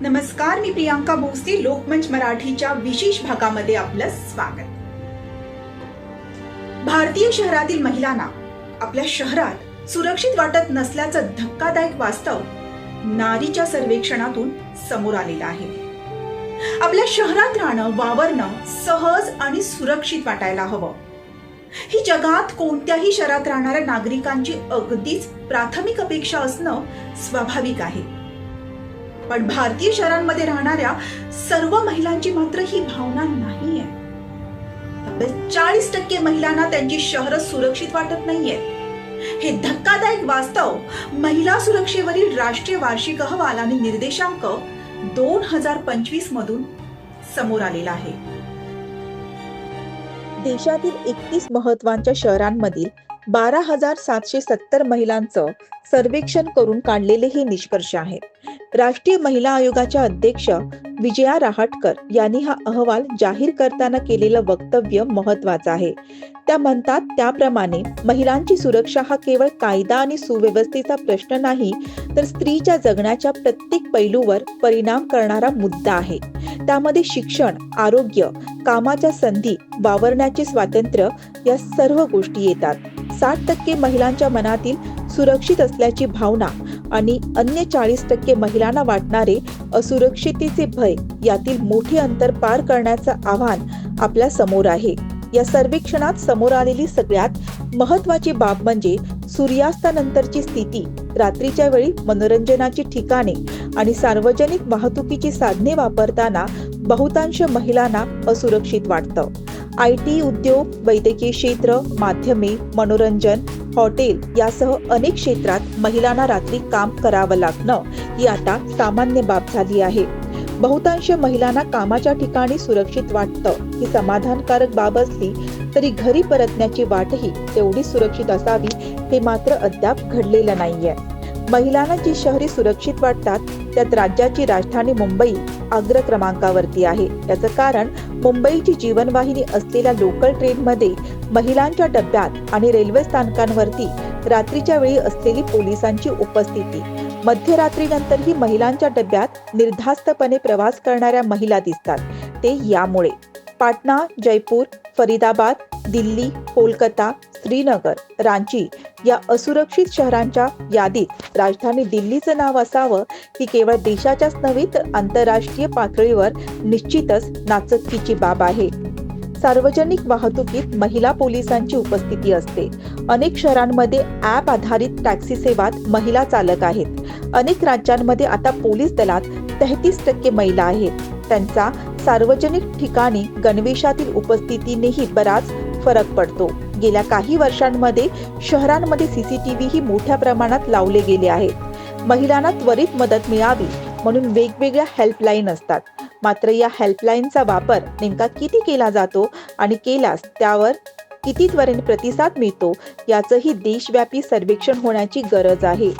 नमस्कार मी प्रियांका भोसले लोकमंच मराठीच्या विशेष भागामध्ये आपलं स्वागत. भारतीय शहरातील महिलांना आपल्या शहरात सुरक्षित वाटत नसल्याचं धक्कादायक वास्तव नारीच्या सर्वेक्षणातून समोर आलेलं आहे. आपल्या शहरात राहणं वावरणं सहज आणि सुरक्षित वाटायला हवं. ही जगात कोणत्याही शहरात राहणाऱ्या नागरिकांची अगदीच प्राथमिक अपेक्षा असणं स्वाभाविक आहे. पण भारतीय शहरांमध्ये राहणाऱ्या सर्व महिलांची मात्र ही भावना नाही आहे चाळीस टक्के महिलांना त्यांची शहर सुरक्षित वाटत नाहीये हे धक्कादायक वास्तव महिला सुरक्षेवरील राष्ट्रीय वार्षिक अहवाल आणि निर्देशांक दोन हजार पंचवीस मधून समोर आलेला आहे. देशातील एकतीस महत्त्वाच्या शहरांमधील बारा हजार सातशे सत्तर महिलांचं सर्वेक्षण करून काढलेले हे निष्कर्ष आहेत. राष्ट्रीय महिला आयोगाच्या अध्यक्ष विजया रहाटकर यांनी हा अहवाल जाहीर करताना केलेलं वक्तव्य महत्वाचं आहे. त्या म्हणतात त्याप्रमाणे महिलांची सुरक्षा हा केवळ कायदा आणि सुव्यवस्थेचा प्रश्न नाही तर स्त्रीच्या जगण्याच्या प्रत्येक पैलूवर परिणाम करणारा मुद्दा आहे. त्यामध्ये शिक्षण आरोग्य कामाच्या संधी वावरण्याचे स्वातंत्र्य या सर्व गोष्टी येतात. साठ टक्के महिलांच्या मनातील सुरक्षित असल्याची भावना आणि अन्य चाळीस टक्के महिलांना वाटणारे असुरक्षितेचे भय यातील मोठे अंतर पार करण्याचं आव्हान आपल्यासमोर आहे. या सर्वेक्षणात समोर आलेली सगळ्यात महत्वाची बाब म्हणजे सूर्यास्तानंतरची स्थिती रात्रीच्या वेळी मनोरंजनाची ठिकाणे आणि सार्वजनिक वाहतुकीची साधने वापरताना बहुतांश महिलांना असुरक्षित वाटतं. आय टी उद्योग वैद्यकीय क्षेत्र माध्यमे मनोरंजन हॉटेल यासह अनेक क्षेत्रात महिलांना रात्री काम करावं लागणं ही आता सामान्य बाब झाली आहे. बहुतांश महिलांना कामाच्या ठिकाणी सुरक्षित वाटतं ही समाधानकारक बाब असली तरी घरी परतण्याची वाटही तेवढी सुरक्षित असावी हे मात्र अद्याप घडलेलं नाहीये. महिलांना जी शहरे सुरक्षित वाटतात त्यात राज्याची राजधानी मुंबई अग्र क्रमांकावरती आहे. याचं कारण मुंबईची जीवनवाहिनी असलेल्या लोकल ट्रेनमध्ये महिलांच्या डब्यात आणि रेल्वे स्थानकांवरती रात्रीच्या वेळी असलेली पोलिसांची उपस्थिती. मध्यरात्रीनंतरही महिलांच्या डब्यात निर्धास्तपणे प्रवास करणाऱ्या महिला दिसतात. ते यामुळे. पाटणा जयपूर फरीदाबाद दिल्ली कोलकाता श्रीनगर रांची या असुरक्षित शहरांच्या यादीत राजधानी दिल्लीचं नाव असावं ही केवळ देशाच्याच नव्हे तर आंतरराष्ट्रीय पातळीवर निश्चितच नाचक्कीची बाब आहे. सार्वजनिक वाहतुकीत महिला पोलिसांची उपस्थिती असते. अनेक शहरांमध्ये ॲप आधारित टॅक्सी सेवात महिला चालक आहेत. अनेक राज्यांमध्ये आता पोलीस दलात तेहतीस टक्के महिला आहेत. त्यांचा सार्वजनिक ठिकाणी गणवेशातील उपस्थितीनेही बराच फरक पडतो. गेल्या काही वर्षांमध्ये शहरांमध्ये सीसीटीव्ही ही मोठ्या प्रमाणात लावले गेले आहेत महिलांना त्वरित मदत मिळावी म्हणून वेगवेगळ्या हेल्पलाईन असतात. मात्र या हेल्पलाईनचा वापर नेमका किती केला जातो आणि केल्यास त्यावर किती त्वरेने प्रतिसाद मिळतो याचंही देशव्यापी सर्वेक्षण होण्याची गरज आहे.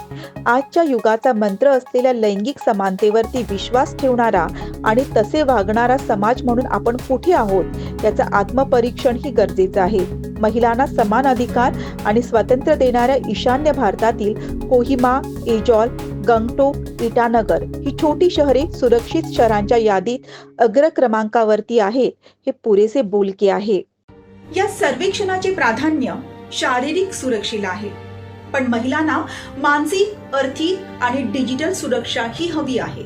आजच्या युगाचा मंत्र असलेल्या लैंगिक समानतेवरती विश्वास ठेवणारा आणि तसे वागणारा समाज म्हणून आपण कुठे आहोत याचं आत्मपरीक्षण ही गरजेचं आहे. महिलांना समान अधिकार आणि स्वातंत्र्य देणाऱ्या ईशान्य भारतातील कोहिमा एजॉल गंगटोक इटानगर ही छोटी शहरे सुरक्षित शहरांच्या यादीत अग्र क्रमांकावरती आहेत हे पुरेसे बोलके आहे. या सर्वेक्षणाचे प्राधान्य शारीरिक सुरक्षेला आहे. पण महिलांना मानसिक आर्थिक आणि डिजिटल सुरक्षा ही हवी आहे.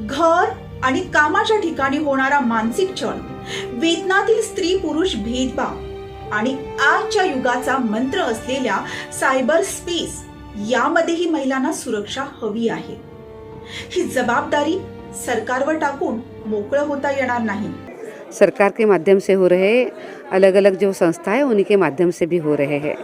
घर आणि कामाच्या ठिकाणी होणारा मानसिक छळ वेतनातील स्त्री पुरुष भेदभाव आणि आजच्या युगाचा मंत्र असलेल्या सायबर स्पेस यामध्येही महिलांना सुरक्षा हवी आहे. ही जबाबदारी सरकारवर टाकून मोकळं होता येणार नाही. सरकार के माध्यम से हो रहे अलग अलग जो संस्था है, उन्हीं के माध्यम से भी हो रहे हैं।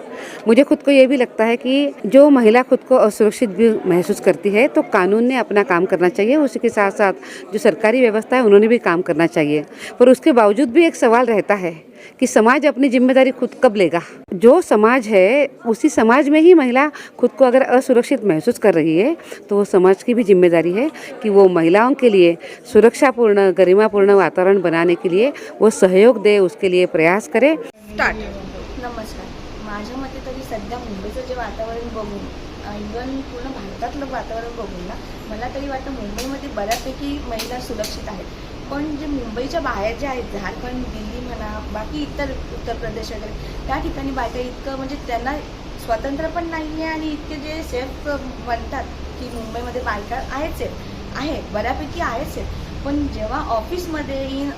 मुझे खुद को ये भी लगता है कि जो महिला खुद को असुरक्षित भी महसूस करती है तो कानून ने अपना काम करना चाहिए उसी के साथ साथ जो सरकारी व्यवस्था है, उन्होंने भी काम करना चाहिए। पर उसके बावजूद भी एक सवाल रहता है कि समाज अपनी ज़िम्मेदारी खुद कब लेगा? जो समाज है, उसी समाज में ही महिला खुद को अगर असुरक्षित महसूस कर रही है तो वो समाज की भी ज़िम्मेदारी है कि वो महिलाओं के लिए सुरक्षापूर्ण, गरिमापूर्ण वातावरण बनाने के लिए वो सहयोग दे, उसके लिए प्रयास करे। स्टार्ट. नमस्कार. माझ्या मते तरी सध्या मुंबईचं जे वातावरण बघून इवन पूर्ण भारतातलं वातावरण बघून ना मला तरी वाटतं मुंबईमध्ये बऱ्यापैकी महिला सुरक्षित आहेत. पण जे मुंबईच्या बाहेर जे आहेत झारखंड दिल्ली म्हणा बाकी इतर उत्तर प्रदेश वगैरे त्या ठिकाणी बायका इतकं म्हणजे त्यांना स्वातंत्र्य पण नाही आहे आणि इतके जे सेफ म्हणतात की मुंबईमध्ये बायका आहेच आहेत आहेत बऱ्यापैकी आहेच आहेत. पण जेव्हा ऑफिसमध्ये इन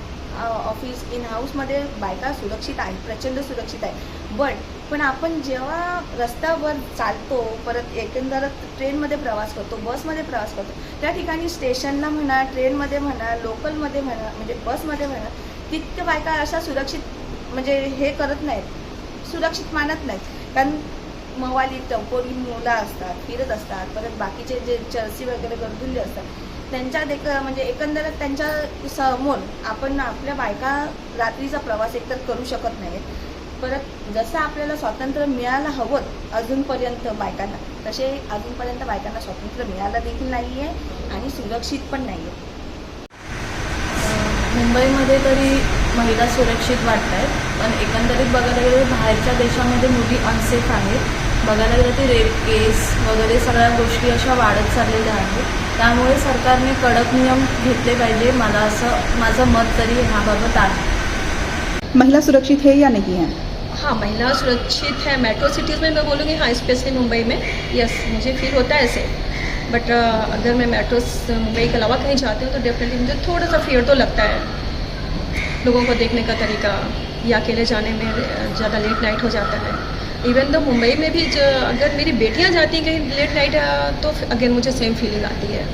ऑफिस इन हाऊसमध्ये बायका सुरक्षित आहेत प्रचंड सुरक्षित आहेत. बट पण आपण जेव्हा रस्त्यावर चालतो परत एकंदरच ट्रेनमध्ये प्रवास करतो बसमध्ये प्रवास करतो त्या ठिकाणी स्टेशनला म्हणा ट्रेनमध्ये म्हणा लोकलमध्ये म्हणा म्हणजे बसमध्ये म्हणा तितक्या बायका अशा सुरक्षित म्हणजे हे करत नाहीत सुरक्षित मानत नाहीत. कारण मवाली टपोरी मुलं असतात फिरत असतात परत बाकीचे जे चर्सी वगैरे गरजुल्ले असतात त्यांच्या देख म्हणजे एकंदरच त्यांच्यासमोर आपण आपल्या बायका रात्रीचा प्रवास एकतर करू शकत नाहीत. परत जसं आपल्याला स्वातंत्र्य मिळायला हवं अजूनपर्यंत बायकांना तसे अजूनपर्यंत बायकांना स्वातंत्र्य मिळालं देखील नाही आहे आणि सुरक्षित पण नाही आहे मुंबईमध्ये तरी महिला सुरक्षित वाटत आहेत पण एकंदरीत बघायला गेलं बाहेरच्या देशामध्ये मुली अनसेफ आहेत. बघायला गेलं तर रेप केस वगैरे सगळ्या गोष्टी अशा वाढत चाललेल्या आहेत. त्यामुळे सरकारने कडक नियम घेतले पाहिजे. मला असं माझं मत तरी ह्याबाबत आहे. महिला सुरक्षित है या नहीं है हाँ महिला सुरक्षित है. मेट्रो सिटीज़ में मैं बोलूँगी हाँ स्पेशली मुंबई में. यस मुझे फील होता है ऐसे. बट अगर मैं मेट्रो मुंबई के अलावा कहीं जाती हूँ तो डेफिनेटली मुझे थोड़ा सा फियर तो लगता है. लोगों को देखने का तरीका या अकेले जाने में ज़्यादा लेट नाइट हो जाता है. इवन तो मुंबई में भी अगर मेरी बेटियाँ जाती हैं कहीं लेट नाइट तो अगेन मुझे सेम फीलिंग आती है।